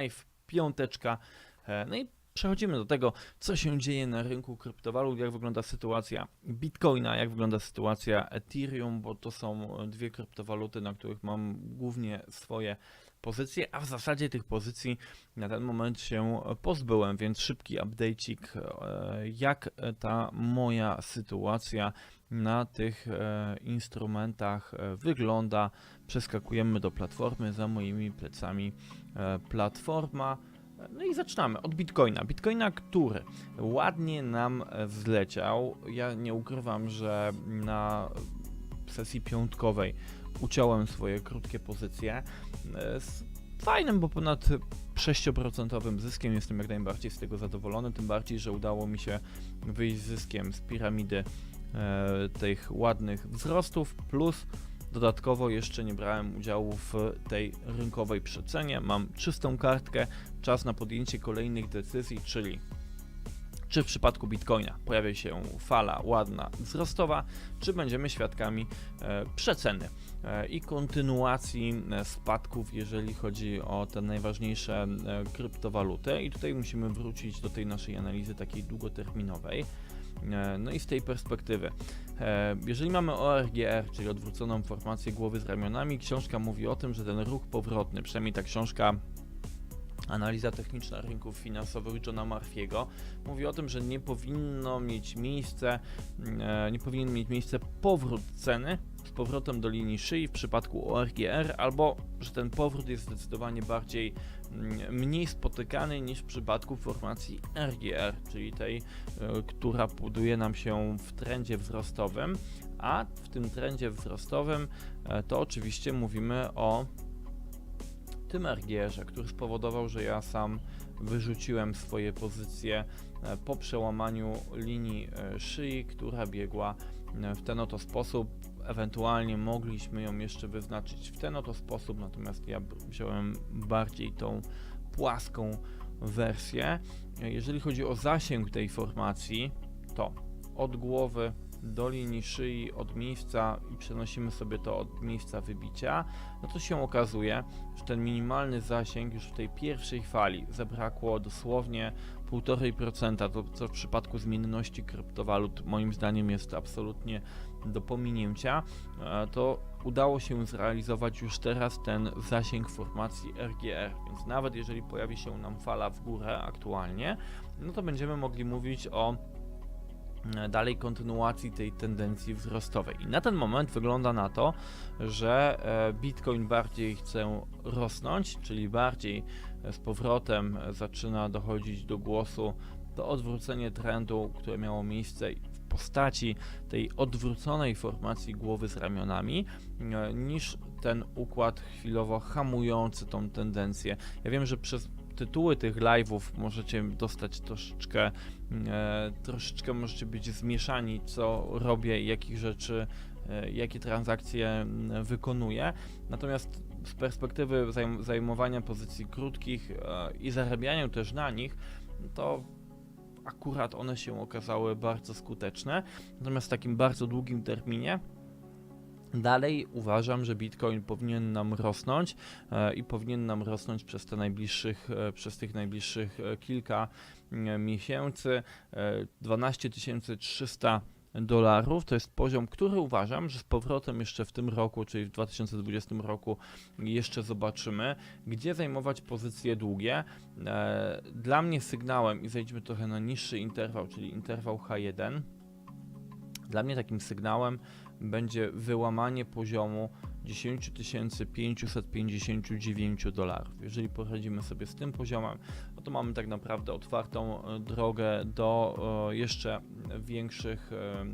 live, piąteczka. E, No i przechodzimy do tego, co się dzieje na rynku kryptowalut, jak wygląda sytuacja Bitcoina, jak wygląda sytuacja Ethereum, bo to są dwie kryptowaluty, na których mam głównie swoje pozycje, a w zasadzie tych pozycji na ten moment się pozbyłem, więc szybki update'ik, e, jak ta moja sytuacja na tych e, instrumentach e, wygląda. Przeskakujemy do platformy, za moimi plecami platforma. No i zaczynamy od Bitcoina. Bitcoina, który ładnie nam zleciał. Ja nie ukrywam, że na sesji piątkowej uciąłem swoje krótkie pozycje e, z fajnym, bo ponad 6% zyskiem. Jestem jak najbardziej z tego zadowolony, tym bardziej, że udało mi się wyjść zyskiem z piramidy e, tych ładnych wzrostów, plus dodatkowo jeszcze nie brałem udziału w tej rynkowej przecenie. Mam czystą kartkę, czas na podjęcie kolejnych decyzji, czyli czy w przypadku Bitcoina pojawia się fala ładna wzrostowa, czy będziemy świadkami e, przeceny e, i kontynuacji e, spadków, jeżeli chodzi o te najważniejsze kryptowaluty. I tutaj musimy wrócić do tej naszej analizy takiej długoterminowej. No i z tej perspektywy, jeżeli mamy ORGR, czyli odwróconą formację głowy z ramionami, książka mówi o tym, że ten ruch powrotny, przynajmniej ta książka Analiza techniczna rynków finansowych Johna Murphy'ego mówi o tym, że nie powinno mieć miejsce, e, nie powinien mieć miejsce powrót ceny z powrotem do linii szyi w przypadku ORGR, albo że ten powrót jest zdecydowanie bardziej mm, mniej spotykany niż w przypadku formacji RGR, czyli tej, e, która buduje nam się w trendzie wzrostowym, a w tym trendzie wzrostowym e, to oczywiście mówimy o tym RGR-ze, który spowodował, że ja sam wyrzuciłem swoje pozycje e, po przełamaniu linii e, szyi, która biegła e, w ten oto sposób. Ewentualnie mogliśmy ją jeszcze wyznaczyć w ten oto sposób, natomiast ja wziąłem bardziej tą płaską wersję. Jeżeli chodzi o zasięg tej formacji, to od głowy do linii szyi, od miejsca i przenosimy sobie to od miejsca wybicia, no to się okazuje, że ten minimalny zasięg już w tej pierwszej fali zabrakło dosłownie 1,5%, to co w przypadku zmienności kryptowalut moim zdaniem jest absolutnie do pominięcia, e, to udało się zrealizować już teraz ten zasięg formacji RGR, więc nawet jeżeli pojawi się nam fala w górę aktualnie, no to będziemy mogli mówić o dalej kontynuacji tej tendencji wzrostowej. I na ten moment wygląda na to, że e, Bitcoin bardziej chce rosnąć, czyli bardziej e, z powrotem e, zaczyna dochodzić do głosu to odwrócenie trendu, które miało miejsce w postaci tej odwróconej formacji głowy z ramionami, e, niż ten układ chwilowo hamujący tą tendencję. Ja wiem, że przez tytuły tych live'ów możecie dostać troszeczkę, e, troszeczkę możecie być zmieszani, co robię, jakich rzeczy, e, jakie transakcje mm, wykonuję. Natomiast z perspektywy zajm- zajmowania pozycji krótkich e, i zarabiania też na nich, to akurat one się okazały bardzo skuteczne. Natomiast w takim bardzo długim terminie Dalej uważam, że Bitcoin powinien nam rosnąć e, i powinien nam rosnąć przez te najbliższych, e, przez tych najbliższych e, kilka miesięcy. E, 12 300 dolarów to jest poziom, który uważam, że z powrotem jeszcze w tym roku, czyli w 2020 roku jeszcze zobaczymy, gdzie zajmować pozycje długie. Dla mnie sygnałem, i zejdźmy trochę na niższy interwał, czyli interwał H1, dla mnie takim sygnałem będzie wyłamanie poziomu 10 559 dolarów. Jeżeli poradzimy sobie z tym poziomem, no to mamy tak naprawdę otwartą e, drogę do e, jeszcze większych e,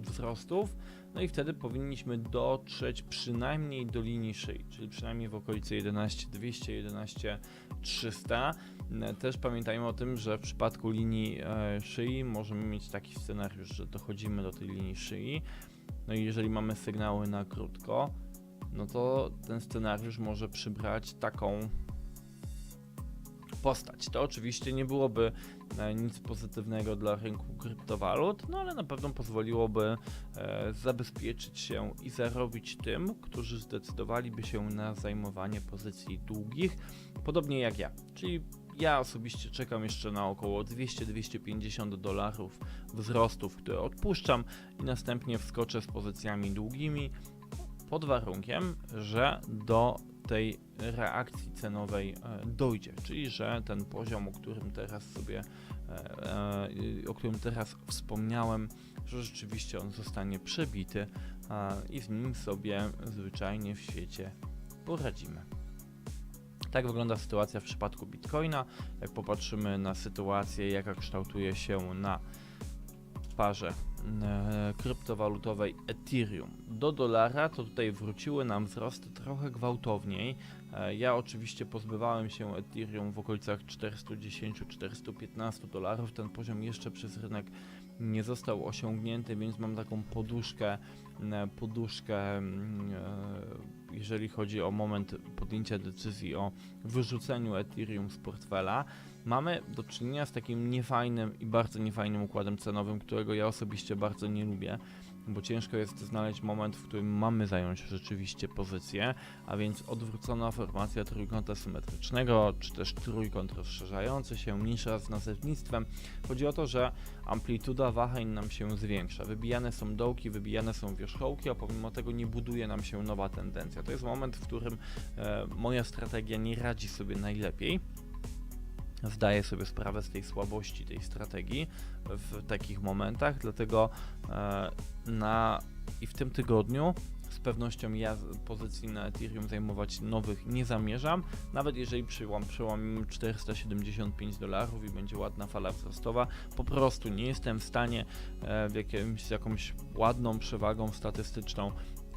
wzrostów. No i wtedy powinniśmy dotrzeć przynajmniej do linii szyi, czyli przynajmniej w okolicy 11 200, 11 300. E, Też pamiętajmy o tym, że w przypadku linii szyi możemy mieć taki scenariusz, że dochodzimy do tej linii szyi. No i jeżeli mamy sygnały na krótko, no to ten scenariusz może przybrać taką postać. To oczywiście nie byłoby e, nic pozytywnego dla rynku kryptowalut, no ale na pewno pozwoliłoby e, zabezpieczyć się i zarobić tym, którzy zdecydowaliby się na zajmowanie pozycji długich, podobnie jak ja. Czyli ja osobiście czekam jeszcze na około 200-250 dolarów wzrostów, które odpuszczam i następnie wskoczę z pozycjami długimi pod warunkiem, że do tej reakcji cenowej e, dojdzie, czyli że ten poziom, o którym teraz sobie, e, e, o którym teraz wspomniałem, że rzeczywiście on zostanie przebity i z nim sobie zwyczajnie w świecie poradzimy. Tak wygląda sytuacja w przypadku Bitcoina. Jak popatrzymy na sytuację, jaka kształtuje się na parze e, kryptowalutowej Ethereum do dolara, to tutaj wróciły nam wzrosty trochę gwałtowniej. E, ja oczywiście pozbywałem się Ethereum w okolicach 410-415 dolarów. Ten poziom jeszcze przez rynek nie został osiągnięty, więc mam taką poduszkę, e, poduszkę, mm, jeżeli chodzi o moment podjęcia decyzji o wyrzuceniu Ethereum z portfela mamy do czynienia z takim niefajnym i bardzo niefajnym układem cenowym, którego ja osobiście bardzo nie lubię, bo ciężko jest znaleźć moment, w którym mamy zająć rzeczywiście pozycję, a więc odwrócona formacja trójkąta symetrycznego, czy też trójkąt rozszerzający się, mniejsza z nazewnictwem. Chodzi o to, że amplituda wahań nam się zwiększa. Wybijane są dołki, wybijane są wierzchołki, a pomimo tego nie buduje nam się nowa tendencja. To jest moment, w którym e, moja strategia nie radzi sobie najlepiej zdaję sobie sprawę z tej słabości tej strategii w takich momentach, dlatego e, na i w tym tygodniu z pewnością ja pozycji na Ethereum zajmować nowych nie zamierzam, nawet jeżeli przyłam, przełamimy 475 dolarów i będzie ładna fala wzrostowa, po prostu nie jestem w stanie e, w jakimś, jakąś ładną przewagą statystyczną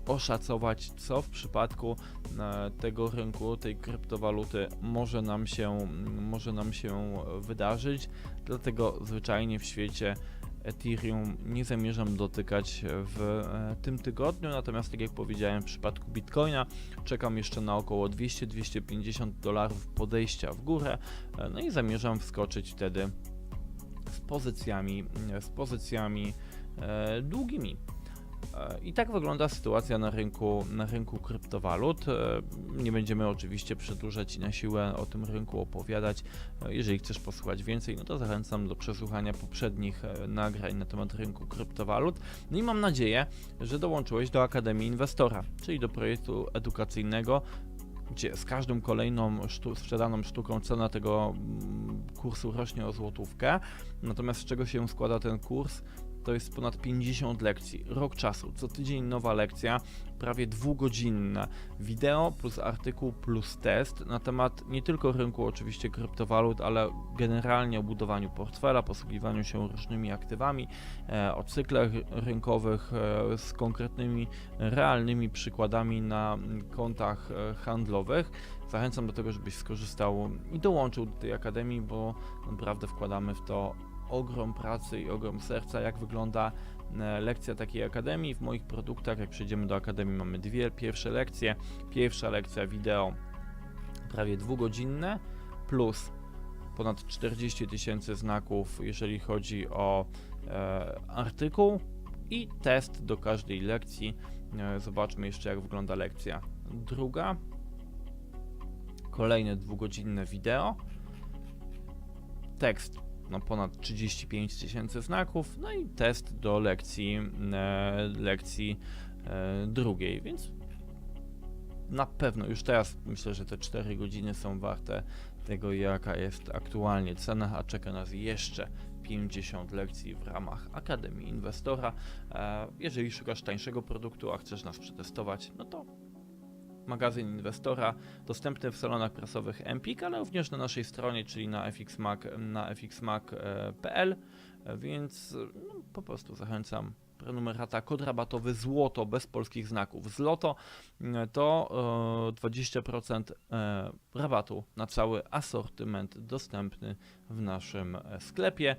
oszacować, co w przypadku e, tego rynku, tej kryptowaluty może nam się, może nam się wydarzyć. Dlatego zwyczajnie w świecie Ethereum nie zamierzam dotykać w e, tym tygodniu, natomiast tak jak powiedziałem w przypadku Bitcoina czekam jeszcze na około 200-250 dolarów podejścia w górę, e, no i zamierzam wskoczyć wtedy z pozycjami, z pozycjami długimi. I tak wygląda sytuacja na rynku, na rynku kryptowalut. E, nie będziemy oczywiście przedłużać i na siłę o tym rynku opowiadać. E, jeżeli chcesz posłuchać więcej, no to zachęcam do przesłuchania poprzednich e, nagrań na temat rynku kryptowalut. No i mam nadzieję, że dołączyłeś do Akademii Inwestora, czyli do projektu edukacyjnego, gdzie z każdą kolejną sztu sprzedaną sztuką cena tego mm, kursu rośnie o złotówkę. Natomiast z czego się składa ten kurs? To jest ponad 50 lekcji, rok czasu, co tydzień nowa lekcja, prawie dwugodzinne wideo plus artykuł plus test na temat nie tylko rynku oczywiście kryptowalut, ale generalnie o budowaniu portfela, posługiwaniu się różnymi aktywami, e, o cyklach rynkowych e, z konkretnymi, realnymi przykładami na kontach e, handlowych. Zachęcam do tego, żebyś skorzystał i dołączył do tej akademii, bo naprawdę wkładamy w to ogrom pracy i ogrom serca, jak wygląda e, lekcja takiej akademii. W moich produktach, jak przejdziemy do akademii, mamy dwie pierwsze lekcje. Pierwsza lekcja wideo prawie dwugodzinne, plus ponad 40 tysięcy znaków, jeżeli chodzi o e, artykuł i test do każdej lekcji. E, zobaczmy jeszcze, jak wygląda lekcja druga. Kolejne dwugodzinne wideo. Tekst no, ponad 35 tysięcy znaków, no i test do lekcji, e, lekcji e, drugiej, więc na pewno już teraz myślę, że te 4 godziny są warte tego, jaka jest aktualnie cena, a czeka nas jeszcze 50 lekcji w ramach Akademii Inwestora. E, jeżeli szukasz tańszego produktu, a chcesz nas przetestować, no to magazyn inwestora, dostępny w salonach prasowych Empik, ale również na naszej stronie, czyli na fxmac, na fxmac.pl, więc no, po prostu zachęcam prenumerata, kod rabatowy złoto bez polskich znaków. Złoto e, to 20% e, rabatu na cały asortyment dostępny w naszym e, sklepie.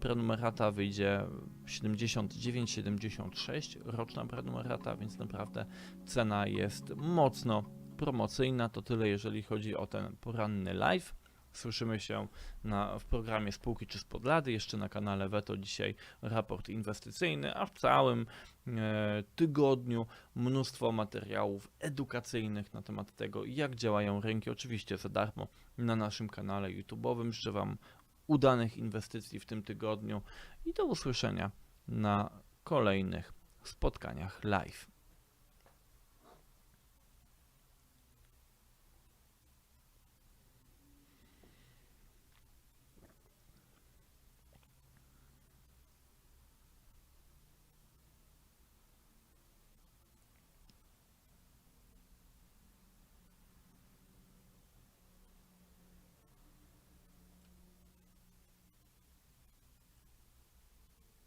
Prenumerata wyjdzie 79,76 roczna prenumerata, więc naprawdę cena jest mocno promocyjna. To tyle jeżeli chodzi o ten poranny live. Słyszymy się na, w programie Spółki czy Spod Lady, jeszcze na kanale Veto dzisiaj raport inwestycyjny, a w całym e, tygodniu mnóstwo materiałów edukacyjnych na temat tego, jak działają rynki, oczywiście za darmo na naszym kanale YouTube'owym. Życzę Wam udanych inwestycji w tym tygodniu i do usłyszenia na kolejnych spotkaniach live.